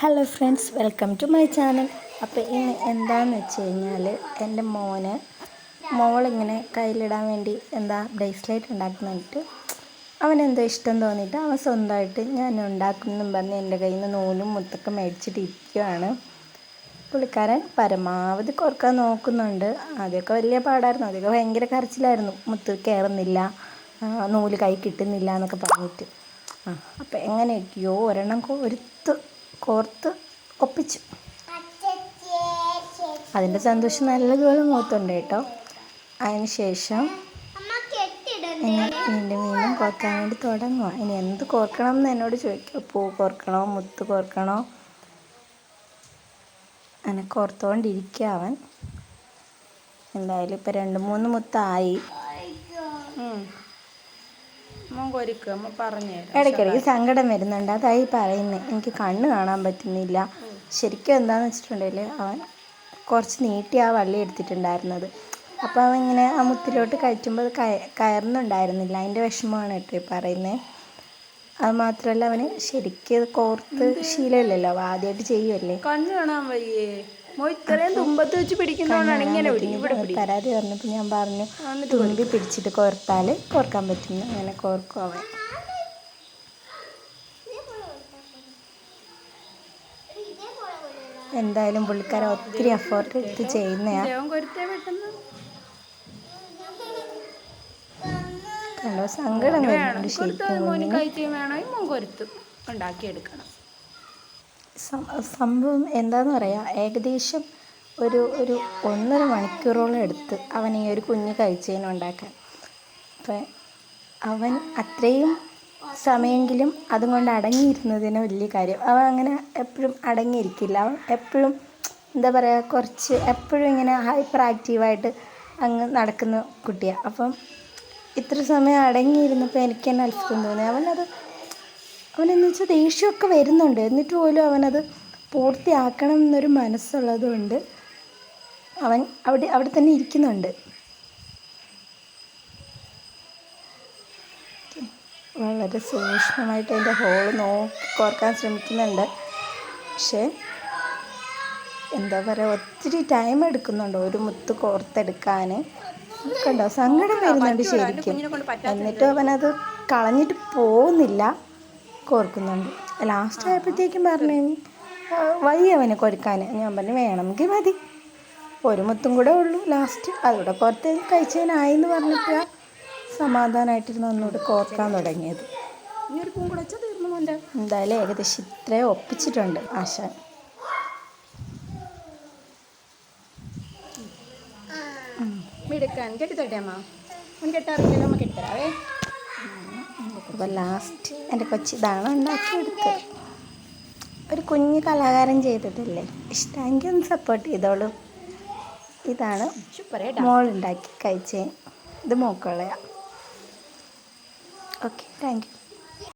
Hello friends welcome to my channel അപ്പോൾ ഇന്ന് എന്താന്ന് വെച്ച് കഴിഞ്ഞാൽ എന്റെ മോന് മോളിങ്ങനെ കയ്യിലിടാൻ വേണ്ടി എന്താ ബ്രേസ്ലെറ്റ് ഉണ്ടാക്കുന്നിട്ട് അവനെന്തോ ഇഷ്ടം തോന്നിയിട്ട് അവൻ സ്വന്തമായിട്ട് ഞാൻ ഉണ്ടാക്കുമെന്നും പറഞ്ഞ് എന്റെ കയ്യിൽ നിന്ന് നൂലും മുത്തൊക്കെ മേടിച്ചിട്ട് ഇരിക്കുകയാണ് പുള്ളിക്കാരൻ പരമാവധി കുറയ്ക്കാൻ നോക്കുന്നുണ്ട്. ആദ്യമൊക്കെ വലിയ പാടായിരുന്നു. അതൊക്കെ ഭയങ്കര കരച്ചിലായിരുന്നു. മുത്ത് കയറുന്നില്ല നൂൽ കൈ കിട്ടുന്നില്ല എന്നൊക്കെ പറഞ്ഞിട്ട്. ആ അപ്പം എങ്ങനെയൊക്കെയോ ഒരെണ്ണം ഒരുത്ത് കോർത്ത് ഒപ്പിച്ചു. അതിന്റെ സന്തോഷം നല്ലതുപോലെ മുഖത്തുണ്ട് കേട്ടോ. അതിന് ശേഷം ഇനി വീണ്ടും വീണ്ടും കോർക്കാൻ വേണ്ടി തുടങ്ങുക ഇനി എന്ത് കോർക്കണം എന്ന് എന്നോട് ചോദിക്കുക പൂ കോർക്കണോ മുത്ത് കോർക്കണോ? അങ്ങനെ കോർത്തുകൊണ്ടിരിക്കുക അവൻ. എന്തായാലും ഇപ്പം രണ്ട് മൂന്ന് മുത്തായി. മോൻ കൊരിക്കുക അമ്മ പറഞ്ഞു ഇടയ്ക്കിടയ്ക്ക് സങ്കടം വരുന്നുണ്ട്. അതായി പറയുന്നത് എനിക്ക് കണ്ണ് കാണാൻ പറ്റുന്നില്ല. ശരിക്കും എന്താണെന്ന് വെച്ചിട്ടുണ്ടെങ്കിൽ അവൻ കുറച്ച് നീട്ടി ആ വള്ളി എടുത്തിട്ടുണ്ടായിരുന്നത്. അപ്പോൾ അവൻ ഇങ്ങനെ ആ മുത്തിലോട്ട് കയറ്റുമ്പോൾ കയറുന്നുണ്ടായിരുന്നില്ല. അതിന്റെ വിഷമമാണ് കേട്ടോ ഈ പറയുന്നത് അത് മാത്രമല്ല അവന് ശരിക്കും കോർത്ത് ശീലമില്ലല്ലോ അവ ആദ്യമായിട്ട് ചെയ്യുമല്ലേ കണ്ണു കാണാൻ വയ്യേ. ഇത്രയും തുമ്പത്ത് വെച്ച് പിടിക്കുന്നതുകൊണ്ടാണ് ഇങ്ങനെ പരാതി പറഞ്ഞപ്പോൾ ഞാൻ പറഞ്ഞു തുമ്പി പിടിച്ചിട്ട് കോർത്താൽ കോർക്കാൻ പറ്റുന്നു അങ്ങനെ കോർക്കും അവൻ. എന്തായാലും പുള്ളിക്കാരൻ ഒത്തിരി എഫേർട്ട് എടുത്ത് ചെയ്യുന്നയാ. കണ്ടോ സങ്കടം വരുന്നുണ്ട് ശരിക്കും ഉണ്ടാക്കിയെടുക്കണം. സംഭവം എന്താന്ന് പറയാ ഏകദേശം ഒരു ഒരു ഒന്നര മണിക്കൂറോളം എടുത്ത് അവൻ ഈ ഒരു കുഞ്ഞ് കഴിച്ചതിന് ഉണ്ടാക്കാൻ. അപ്പം അവൻ അത്രയും സമയമെങ്കിലും അതും കൊണ്ട് അടങ്ങിയിരുന്നതിന് വലിയ കാര്യം. അവൻ അങ്ങനെ എപ്പോഴും അടങ്ങിയിരിക്കില്ല. അവൻ എപ്പോഴും എന്താ പറയുക കുറച്ച് എപ്പോഴും ഇങ്ങനെ ഹൈപ്പർ ആക്റ്റീവായിട്ട് അങ്ങ് നടക്കുന്ന കുട്ടിയാണ് അപ്പം ഇത്ര സമയം അടങ്ങിയിരുന്നപ്പോൾ എനിക്ക് തന്നെ അത്ഭുതം തോന്നി. അവനത് അവനെന്ന് വെച്ചാൽ ദേഷ്യമൊക്കെ വരുന്നുണ്ട്. എന്നിട്ട് പോലും അവനത് പൂർത്തിയാക്കണം എന്നൊരു മനസ്സുള്ളത് കൊണ്ട് അവൻ അവിടെ അവിടെ തന്നെ ഇരിക്കുന്നുണ്ട്. വളരെ സൂക്ഷ്മമായിട്ട് അതിന്റെ ഹോൾ നോക്കി കോർക്കാൻ ശ്രമിക്കുന്നുണ്ട്. പക്ഷേ എന്താ പറയുക ഒത്തിരി ടൈം എടുക്കുന്നുണ്ട് ഒരു മുത്ത് കോർത്തെടുക്കാൻ കണ്ടോ? സങ്കടം വരുന്നുണ്ട് ശരിക്കും. എന്നിട്ടും അവനത് കളഞ്ഞിട്ട് പോകുന്നില്ല. കോർക്കുന്നുണ്ട്. ലാസ്റ്റ് ആയപ്പോഴത്തേക്കും പറഞ്ഞു "ആ, വയ്യ അവന് കൊടുക്കാൻ. ഞാൻ പറഞ്ഞു വേണമെങ്കിൽ മതി. ഒരു മുത്തും കൂടെ ഉള്ളൂ ലാസ്റ്റ് അതുകൂടെ കോർത്ത് കഴിച്ചതിനായി എന്ന് പറഞ്ഞപ്പോഴാണ് സമാധാനമായിട്ടിരുന്ന് ഒന്നുകൂടെ കോർക്കാൻ തുടങ്ങിയത്. എന്തായാലും ഏകദേശം ഇത്രയും ഒപ്പിച്ചിട്ടുണ്ട് ആശാൻ. മിടുക്കാൻ. കെട്ടിത്തട്ടെ അമ്മ. ഒന്ന് കെട്ടാറില്ലല്ലോ അമ്മ കെട്ടിത്തരാവേ. അപ്പോൾ ലാസ്റ്റ് എന്റെ കൊച്ചി ഇതാണ് ഉണ്ടാക്കിയെടുത്തത്. ഒരു കുഞ്ഞ് കലാകാരൻ ചെയ്തതല്ലേ? ഇഷ്ടമെങ്കിൽ ഒന്ന് സപ്പോർട്ട് ചെയ്തോളൂ. ഇതാണ് മോളുണ്ടാക്കി കഴിച്ചേ. ഇത് മോക്കുള്ളയാ. Okay thank you